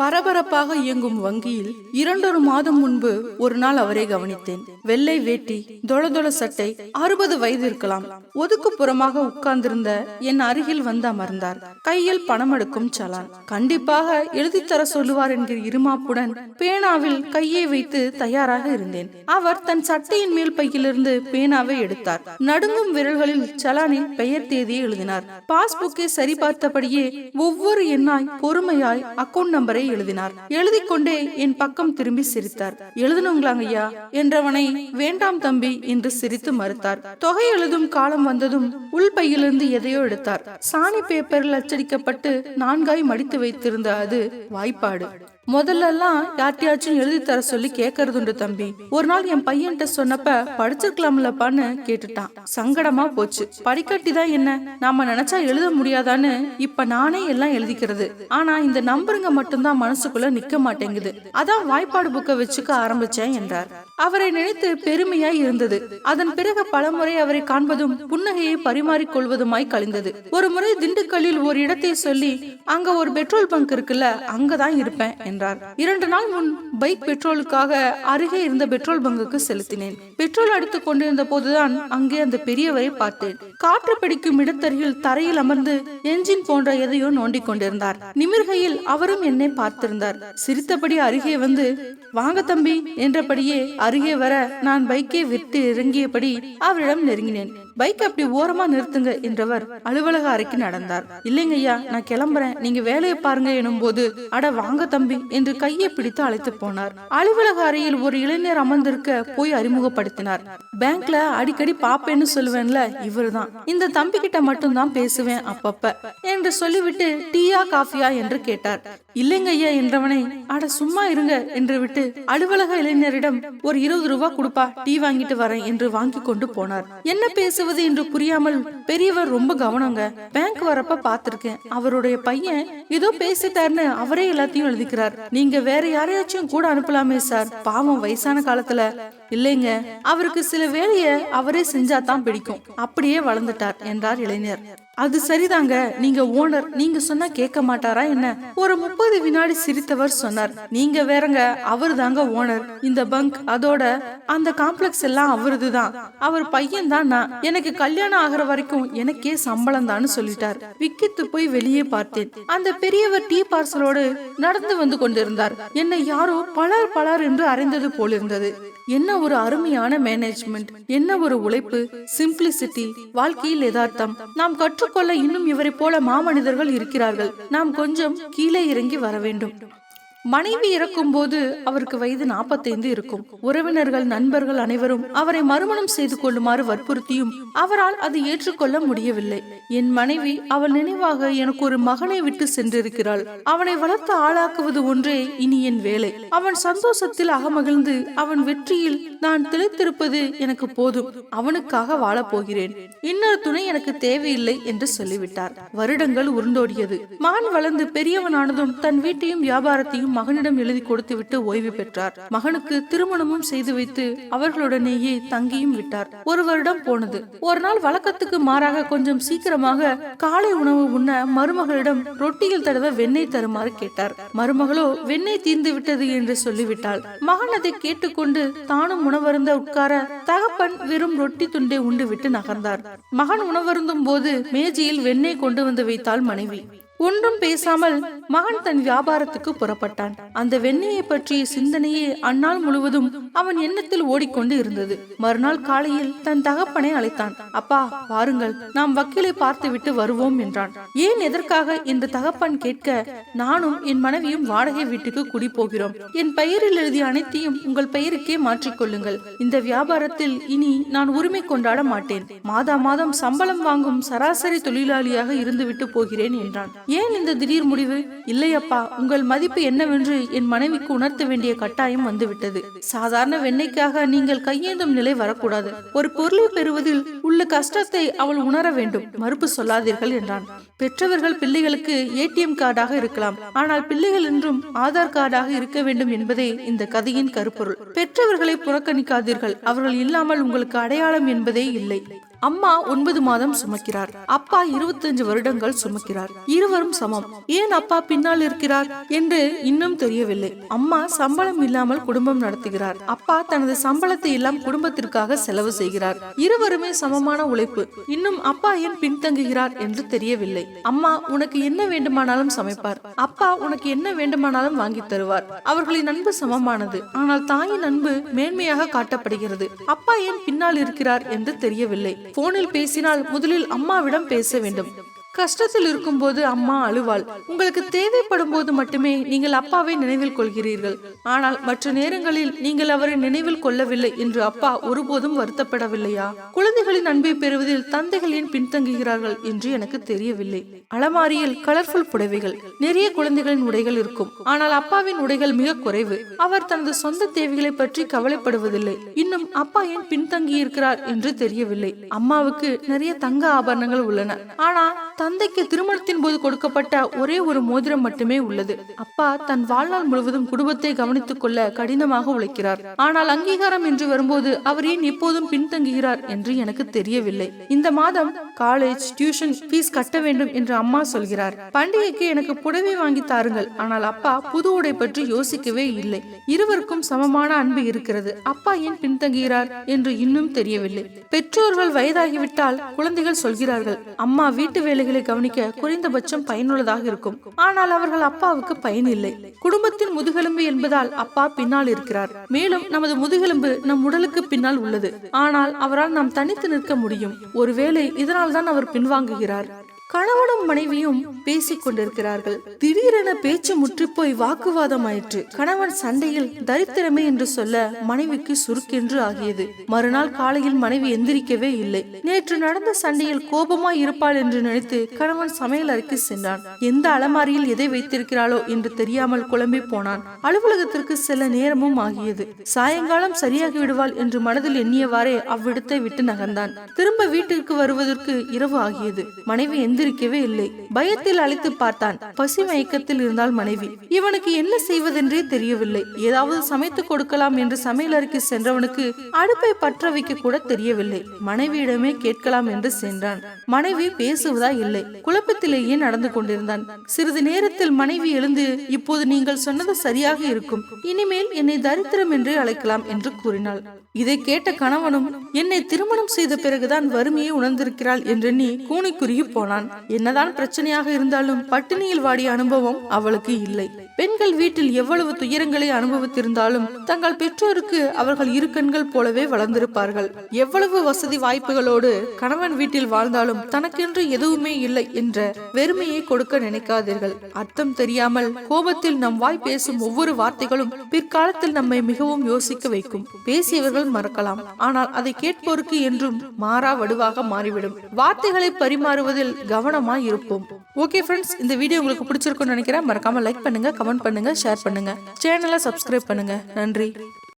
பரபரப்பாக இயங்கும் வங்கியில் இரண்டொரு மாதம் முன்பு ஒரு நாள் அவரை கவனித்தேன். வெள்ளை வேட்டி தொளதொள சட்டை அறுபது வயது இருக்கலாம். ஒதுக்குப்புறமாக உட்கார்ந்திருந்த என் அருகில் வந்து அமர்ந்தார். கையில் பணம் எடுக்கும் சலான். கண்டிப்பாக எழுதித்தர சொல்லுவார் என்கிற இருமாப்புடன் பேனாவில் கையை வைத்து தயாராக இருந்தேன். அவர் தன் சட்டையின் மேல் பையிலிருந்து பேனாவை எடுத்தார். நடுங்கும் விரல்களில் சலானில் பெயர் தேதியை எழுதினார். பாஸ்புக்கை சரிபார்த்தபடியே ஒவ்வொரு எண்ணாய் பொறுமையாய் அக்கவுண்ட் நம்பரை எழுதினார். எழுதிக் கொண்டே என் பக்கம் திரும்பி சிரித்தார். எழுதணுங்களாங்க ஐயா என்றவனை வேண்டாம் தம்பி என்று சிரித்து மறுத்தார். தொகை எழுதும் காலம் வந்ததும் உள் பையிலிருந்து எதையோ எடுத்தார். சாணி பேப்பரில் அச்சடிக்கப்பட்டு நான்காய் மடித்து வைத்திருந்த அது வாய்ப்பாடு. முதல்லலாம் எல்லாம் யார்ட்டையாச்சும் எழுதி தர சொல்லி கேட்கறதுண்டு தம்பி. ஒரு நாள் என் பையன்கிட்ட சொன்னப்ப படிச்சிருக்கலாம்லப்பான்னு கேட்டுட்டான். சங்கடமா போச்சு. படிக்கட்டி தான் என்ன? நாம நினைச்சா எழுத முடியாதான்னு இப்ப நானே எல்லாம் எழுதிக்கிறது. ஆனா இந்த நம்பருங்க மட்டும்தான் மனசுக்குள்ள நிக்க மாட்டேங்குது. அதான் வாய்ப்பாடு புக்கை வச்சுக்க ஆரம்பிச்சேன் என்றார். அவரை நினைத்து பெருமையாய் இருந்தது. அதன் பிறகு பலமுறை அவரை காண்பதும் புன்னகையை பரிமாறிக் கொள்வதுமாய் கழிந்தது. ஒரு முறை திண்டுக்கல்லில் ஒரு இடத்தை சொல்லி அங்க ஒரு பெட்ரோல் பங்க் இருக்குல்ல அங்கதான் இருப்பேன் என்றார். இரண்டு நாள் முன் பைக் பெட்ரோலுக்காக அருகே இருந்த பெட்ரோல் பங்குக்கு செலுத்தினேன். பெட்ரோல் அடித்துக் கொண்டிருந்த போதுதான் அங்கே அந்த பெரியவரை பார்த்தேன். காற்று பிடிக்கும் இடத்தருகில் தரையில் அமர்ந்து என்ஜின் போன்ற எதையோ நோண்டிக் கொண்டிருந்தார். நிமிர்கையில் அவரும் என்னை பார்த்திருந்தார். சிரித்தபடி அருகே வந்து வாங்க தம்பி என்றபடியே அருகே வர நான் பைக்கை விட்டு இறங்கியபடி அவரிடம் நெருங்கினேன். பைக் அப்படி ஓரமா நிறுத்துங்க என்றவர் அலுவலக அறைக்கு நடந்தார். இல்லைங்க ஐயா நான் கிளம்புறேன். நீங்க வேலையை பாருங்க எனும் போது அட வாங்க தம்பி என்று கையை பிடித்து அழைத்து போனார். அலுவலக அறையில் ஒரு இளைஞர் அமர்ந்திருக்க போய் அறிமுகப்படுத்தினார். பேங்க்ல அடிக்கடி பாப்பேன்னு சொல்லுவேன்ல இவர்தான். இந்த தம்பி கிட்ட மட்டும் தான் பேசுவேன் அப்பப்ப என்று சொல்லிவிட்டு டீயா காஃபியா? என்று கேட்டார். இல்லைங்க ஐயா என்றவனை அட சும்மா இருங்க என்று விட்டு அலுவலக இளைஞரிடம் ஒரு இருபது ரூபாய் கொடுப்பா டீ வாங்கிட்டு வரேன் என்று வாங்கி கொண்டு போனார். என்ன பேசுவது என்று புரியாமல் பெரியவர் ரொம்ப கவனங்க. பேங்க் வரப்ப பாத்திருக்கேன் அவருடைய பையன் ஏதோ பேசிட்டாருன்னு அவரே எல்லாத்தையும் எழுதிக்கிறார். நீங்க வேற யாரையாச்சும் கூட அனுப்பலாமே சார். பாவம் வயசான காலத்துல. இல்லைங்க அவருக்கு சில வேலைய அவரே செஞ்சாதான் பிடிக்கும். அப்படியே வளர்ந்துட்டார் என்றார் இளைஞர். அது சரிதாங்க நீங்க ஓனர் நீங்க சொன்னா கேட்க மாட்டாரா என்ன? ஒரு முப்பது வினாடி சிரித்தவர் சொன்னார். நீங்க வேறங்க அவர் தாங்க ஓனர். இந்த பங்க் அதோட அந்த காம்ப்ளெக்ஸ் எல்லாம் அவரதுதான். அவர் பையன் தான்? நான். எனக்கு கல்யாணம் ஆகிற வரைக்கும் எனக்கே சம்பளம் தான்னு சொல்லிட்டார். விக்கித்து போய் வெளியே பார்த்தேன். அந்த பெரியவர் டீ பார்சலோடு நடந்து வந்து கொண்டிருந்தார். என்னை யாரோ பலர் பலர் என்று அறைந்தது போலிருந்தது என்ன ஒரு அருமையான மேனேஜ்மெண்ட் என்ன ஒரு உழைப்பு சிம்பிளிசிட்டி வாழ்க்கையில் யதார்த்தம். நாம் கற்றுக்கொள்ள இன்னும் இவரை போல மாமனிதர்கள் இருக்கிறார்கள். நாம் கொஞ்சம் கீழே இறங்கி வர வேண்டும். மனைவி இறக்கும் போது அவருக்கு வயது நாற்பத்தைந்து இருக்கும். உறவினர்கள் நண்பர்கள் அனைவரும் அவரை மறுமணம் செய்து கொள்ளுமாறு வற்புறுத்தியும் அவரால் அது ஏற்றுக்கொள்ள முடியவில்லை. என் மனைவி அவள் நினைவாக எனக்கு ஒரு மகனை விட்டு சென்றிருக்கிறாள். அவனை வளர்த்து ஆளாக்குவது ஒன்றே இனி என் வேலை. அவன் சந்தோஷத்தில் அகமகிழ்ந்து அவன் வெற்றியில் நான் திளைத்திருப்பது எனக்கு போதும். அவனுக்காக வாழப் போகிறேன். இன்னொரு துணை எனக்கு தேவையில்லை என்று சொல்லிவிட்டார். வருடங்கள் உருண்டோடியது. மான் வளர்ந்து பெரியவனானதும் தன் வீட்டையும் வியாபாரத்தையும் மகனிடம் எழுதி கொடுத்துவிட்டு ஓய்வு பெற்றார். மகனுக்கு திருமணமும் செய்து வைத்து அவர்களுடனேயே தங்கியும் விட்டார். ஒரு வருடம் போனது. ஒரு நாள் வழக்கத்துக்கு மாறாக கொஞ்சம் சீக்கிரமாக காலை உணவு உண்ண மருமகளிடம் ரொட்டியில் தடவை வெண்ணெய் தருமாறு கேட்டார். மருமகளோ வெண்ணெய் தீர்ந்து விட்டது என்று சொல்லிவிட்டாள். மகன் அதை கேட்டுக்கொண்டு தானும் உணவருந்த உட்கார தகப்பன் வெறும் ரொட்டி துண்டை உண்டு விட்டு நகர்ந்தார். மகன் உணவருந்தும் போது மேஜையில் வெண்ணெய் கொண்டு வந்து வைத்தாள் மனைவி. ஒன்றும் பேசாமல் மகன் தன் வியாபாரத்துக்கு புறப்பட்டான். அந்த வெண்ணையை பற்றிய சிந்தனையே அந்நாள் முழுவதும் அவன் எண்ணத்தில் ஓடிக்கொண்டு இருந்தது. மறுநாள் காலையில் தன் தகப்பனை அழைத்தான். அப்பா வாருங்கள் நாம் வக்கீலை பார்த்துவிட்டு வருவோம் என்றான். ஏன் எதற்காக? என்று தகப்பன் கேட்க நானும் என் மனைவியும் வாடகை வீட்டுக்கு குடி போகிறோம். என் பெயரில் எழுதிய அனைத்தையும் உங்கள் பெயருக்கே மாற்றிக்கொள்ளுங்கள் இந்த வியாபாரத்தில் இனி நான் உரிமை கொண்டாட மாட்டேன். மாதா மாதம் சம்பளம் வாங்கும் சராசரி தொழிலாளியாக இருந்துவிட்டு போகிறேன் என்றான். ஏன் இந்த திடீர் முடிவு? இல்லையப்பா உங்கள் மதிப்பு என்னவென்று என் மனைவிக்கு உணர்த்த வேண்டிய கட்டாயம் வந்துவிட்டது. சாதாரண வெண்ணைக்காக நீங்கள் கையேந்தும் நிலை வரக்கூடாது. ஒரு பொருளை பெறுவதில் உள்ள கஷ்டத்தை அவள் உணர வேண்டும். மறுப்பு சொல்லாதீர்கள் என்றான். பெற்றவர்கள் பிள்ளைகளுக்கு ஏடிஎம் கார்டாக இருக்கலாம். ஆனால் பிள்ளைகள் என்றும் ஆதார் கார்டாக இருக்க வேண்டும் என்பதே இந்த கதையின் கருப்பொருள். பெற்றவர்களை புறக்கணிக்காதீர்கள். அவர்கள் இல்லாமல் உங்களுக்கு அடையாளம் என்பதே இல்லை. அம்மா ஒன்பது மாதம் சுமக்கிறார். அப்பா இருபத்தஞ்சு வருடங்கள் சுமக்கிறார். இருவரும் சமம். ஏன் அப்பா பின்னால் இருக்கிறார் என்று இன்னும் தெரியவில்லை. அம்மா சம்பளம் இல்லாமல் குடும்பம் நடத்துகிறார். அப்பா தனது சம்பளத்தை எல்லாம் குடும்பத்திற்காக செலவு செய்கிறார். இருவருமே சமமான உழைப்பு. இன்னும் அப்பா ஏன் பின்தங்குகிறார் என்று தெரியவில்லை. அம்மா உனக்கு என்ன வேண்டுமானாலும் சமைப்பார். அப்பா உனக்கு என்ன வேண்டுமானாலும் வாங்கி தருவார். அவர்களின் அன்பு சமமானது. ஆனால் தாயின் அன்பு மேன்மையாக காட்டப்படுகிறது. அப்பா ஏன் பின்னால் இருக்கிறார் என்று தெரியவில்லை. போனில் பேசினால் முதலில் அம்மாவிடம் பேச வேண்டும். கஷ்டத்தில் இருக்கும்போது அம்மா அழுவாள். உங்களுக்கு தேவைப்படும் போது மட்டுமே நீங்கள் அப்பாவை நினைவில் கொள்கிறீர்கள். ஆனால் மற்ற நேரங்களில் நீங்கள் அவரை நினைவில் கொள்ளவில்லை என்று அப்பா ஒருபோதும் வருத்தப்படவில்லையா? குழந்தைகளின் அன்பை பெறுவதில் தந்தைகள் ஏன் பின்தங்குகிறார்கள் என்று எனக்கு தெரியவில்லை. அலமாரியில் கலர்ஃபுல் புடவைகள் நிறைய குழந்தைகளின் உடைகள் இருக்கும். ஆனால் அப்பாவின் உடைகள் மிக குறைவு. அவர் தனது சொந்த தேவைகளை பற்றி கவலைப்படுவதில்லை. இன்னும் அப்பா ஏன் பின்தங்கி இருக்கிறார் என்று தெரியவில்லை. அம்மாவுக்கு நிறைய தங்க ஆபரணங்கள் உள்ளன. ஆனால் தந்தைக்கு திருமணத்தின் போது கொடுக்கப்பட்ட ஒரே ஒரு மோதிரம் மட்டுமே உள்ளது. அப்பா தன் வாழ்நாள் முழுவதும் குடும்பத்தை கவனித்துக் கொள்ள கடினமாக உழைக்கிறார். ஆனால் அங்கீகாரம் என்று வரும்போது அவர் ஏன் எப்போதும் பின்தங்குகிறார் என்று எனக்கு தெரியவில்லை. இந்த மாதம் காலேஜ் டியூஷன் ஃபீஸ் கட்ட வேண்டும் என்று அம்மா சொல்கிறார். பண்டிகைக்கு எனக்கு புடவை வாங்கி தாருங்கள். ஆனால் அப்பா புது உடை பற்றி யோசிக்கவே இல்லை. இருவருக்கும் சமமான அன்பு இருக்கிறது. அப்பா ஏன் பின்தங்குகிறார் என்று இன்னும் தெரியவில்லை. பெற்றோர்கள் வயதாகிவிட்டால் குழந்தைகள் சொல்கிறார்கள் அம்மா வீட்டு வேலைகளை கவனிக்க குறைந்தபட்சம் பயனுள்ளதாக இருக்கும். ஆனால் அவர்கள் அப்பாவுக்கு பயன் இல்லை. குடும்பத்தின் முதுகெலும்பு என்பதால் அப்பா பின்னால் இருக்கிறார். மேலும் நமது முதுகெலும்பு நம் உடலுக்கு பின்னால் உள்ளது. ஆனால் அவரால் நாம் தனித்து நிற்க முடியும். ஒருவேளை இதனால் தான் அவர் பின்வாங்குகிறார். கணவனும் மனைவியும் பேசிக் கொண்டிருக்கிறார்கள் திடீரென பேச்சு முற்றிப்போய் வாக்குவாதம் ஆயிற்று கணவன் சண்டையில் தரித்திரமே என்று சொல்ல மனைவிக்கு சுருக்கென்று ஆகியது. மறுநாள் காலையில் மனைவி எந்திரிக்கவே இல்லை. நேற்று நடந்த சண்டையில் கோபமாய் இருப்பாள் என்று நினைத்து கணவன் சமையல் அறைக்கு சென்றான். எந்த அலமாரியில் எதை வைத்திருக்கிறாளோ என்று தெரியாமல் குழம்பி போனான். அலுவலகத்திற்கு செல்ல நேரமும் ஆகியது. சாயங்காலம் சரியாகி விடுவாள் என்று மனதில் எண்ணியவாறே அவ்விடத்தை விட்டு நகர்ந்தான். திரும்ப வீட்டிற்கு வருவதற்கு இரவு ஆகியது. மனைவி எந்த எந்திரிக்கவே இல்லை. பயத்தில் அழைத்து பார்த்தான். பசி மயக்கத்தில் இருந்தால் மனைவி. இவனுக்கு என்ன செய்வதென்றே தெரியவில்லை. ஏதாவது சமைத்து கொடுக்கலாம் என்று சமையலறைக்கு சென்றவனுக்கு அடுப்பை பற்ற வைக்க கூட தெரியவில்லை. மனைவியிடமே கேட்கலாம் என்று சென்றான். மனைவி பேசுவதா இல்லை. குழப்பத்திலேயே நடந்து கொண்டிருந்தான். சிறிது நேரத்தில் மனைவி எழுந்து இப்போது நீங்கள் சொன்னது சரியாக இருக்கும். இனிமேல் என்னை தரித்திரம் என்றே அழைக்கலாம் என்று கூறினாள். இதை கேட்ட கணவனும் என்னை திருமணம் செய்த பிறகுதான் வறுமையை உணர்ந்திருக்கிறாள் என்றெண்ணி கூனிக்குறுகி போனான். என்னதான் பிரச்சனையாக இருந்தாலும் பட்டினியில் வாடிய அனுபவம் அவளுக்கு இல்லை. பெண்கள் வீட்டில் எவ்வளவு துயரங்களை அனுபவித்திருந்தாலும் தங்கள் பெற்றோருக்கு அவர்கள் இரு கண்கள் போலவே வளர்ந்திருப்பார்கள். எவ்வளவு வசதி வாய்ப்புகளோடு கணவன் வீட்டில் வாழ்ந்தாலும் தனக்கென்று எதுவுமே இல்லை என்ற வெறுமையை கொடுக்க நினைக்காதீர்கள். அர்த்தம் தெரியாமல் கோபத்தில் நம் வாய் பேசும் ஒவ்வொரு வார்த்தைகளும் பிற்காலத்தில் நம்மை மிகவும் யோசிக்க வைக்கும். பேசியவர்கள் மறக்கலாம். ஆனால் அதை கேட்போருக்கு என்றும் மாறா வடுவாக மாறிவிடும். வார்த்தைகளை பரிமாறுவதில் கவனமாய் இருப்போம். ஓகே ஃப்ரெண்ட்ஸ் இந்த வீடியோ உங்களுக்கு பிடிச்சிருக்கும்னு நினைக்கிறேன். மறக்காம லைக் பண்ணுங்க கமெண்ட் பண்ணுங்க ஷேர் பண்ணுங்க. சேனலை சப்ஸ்கிரைப் பண்ணுங்க. நன்றி.